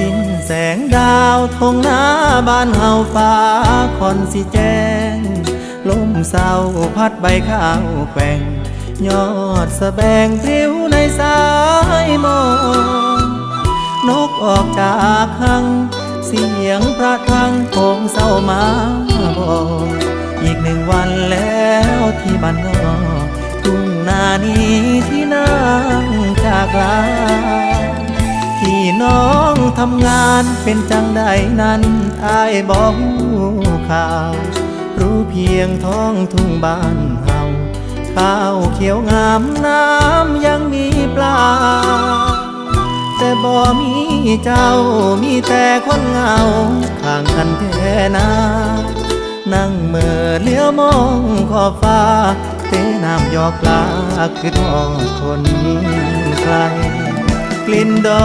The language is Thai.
สิ้นแสงดาวทงหน้าบ้านเฮาฟ้าคอนสิแจ้ง ลมเศร้าพัดใบข้าวแกว่ง ยอดสะแบงพริ้วในสายมองนกออกจากหัง เสียงพระทังคงเศร้ามาบอกอีกหนึ่งวันแล้วที่บ้านนอกทุ่งนานี้ที่ ทำงานเป็นจังใดนั้นอายบอกข่าว รู้เพียงท้องทุ่งบ้านเฮาข้าวเขียวงามน้ำยังมีปลา แต่บ่มีเจ้ามีแต่คนเงาข้างกันแท่นานั่งเมื่อเลี้ยวมองขอบฟ้าเตน้ำหยอกปลาคือทอดคนไกลกลิ่นดอก